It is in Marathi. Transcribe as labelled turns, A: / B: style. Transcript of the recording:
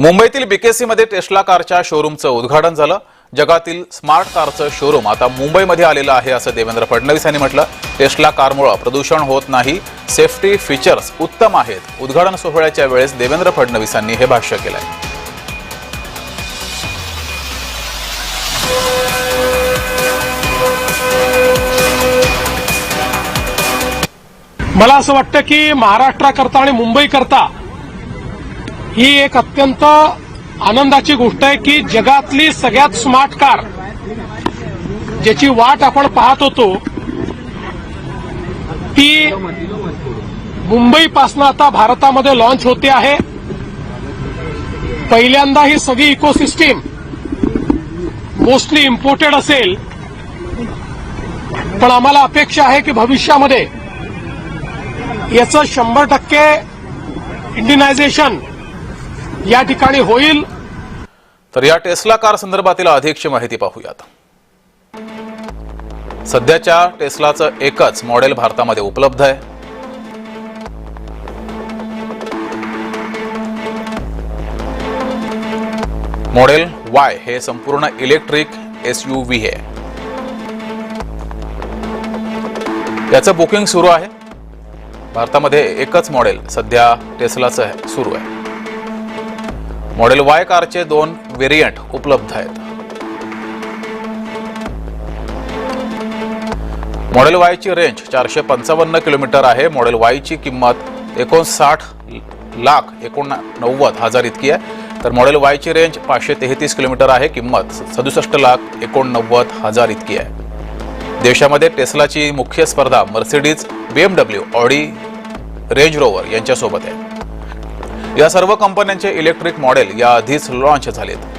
A: मुंबईतील बीकेसीमध्ये टेस्ला कारच्या शोरूमचं उद्घाटन झालं. जगातील स्मार्ट कारचं शोरूम आता मुंबईमध्ये आलेलं आहे असं देवेंद्र फडणवीस यांनी म्हटलं. टेस्ला कारमुळं प्रदूषण होत नाही सेफ्टी फीचर्स उत्तम आहेत. उद्घाटन सोहळ्याच्या वेळेस देवेंद्र फडणवीसांनी हे भाष्य केलंय.
B: मला असं वाटतं की महाराष्ट्राकरता आणि मुंबईकरता ही एक अत्यंत आनंदाची गोष्ट आहे की जगातली सगळ्यात स्मार्ट कार ज्याची वाट आपण पाहत होतो ती मुंबईपासून आता भारतामध्ये लॉन्च होते आहे. पहिल्यांदा ही सगळी इकोसिस्टीम मोस्टली इम्पोर्टेड असेल. पण आम्हाला अपेक्षा आहे की भविष्यामध्ये याचं शंभर टक्के इंडियनायझेशन या ठिकाणी होईल.
A: तर या टेस्ला कार संदर्भातील अधिकची माहिती पाहूयात. सध्याच्या टेस्लाचं एकच मॉडेल भारतामध्ये उपलब्ध आहे. मॉडेल वाय हे संपूर्ण इलेक्ट्रिक एस यू व्ही आहे. याचं बुकिंग सुरू आहे. भारतामध्ये एकच मॉडेल सध्या टेस्लाचं सुरू आहे. मॉडेल वाय कारचे दोन व्हेरियंट उपलब्ध आहेत. मॉडेल वायची रेंज चारशे पंचावन्न किलोमीटर आहे. मॉडेल वायची किंमत एकोणसाठ लाख एकोणनव्वद हजार इतकी आहे. तर मॉडेल वायची रेंज पाचशे तेहतीस किलोमीटर आहे. किंमत सदुसष्ट लाख एकोणनव्वद हजार इतकी आहे. देशामध्ये टेस्लाची मुख्य स्पर्धा Mercedes B M W Audi Range Rover यांच्यासोबत आहे. या सर्व कंपन्यांचे इलेक्ट्रिक मॉडेल या आधीच लॉन्च झालेत.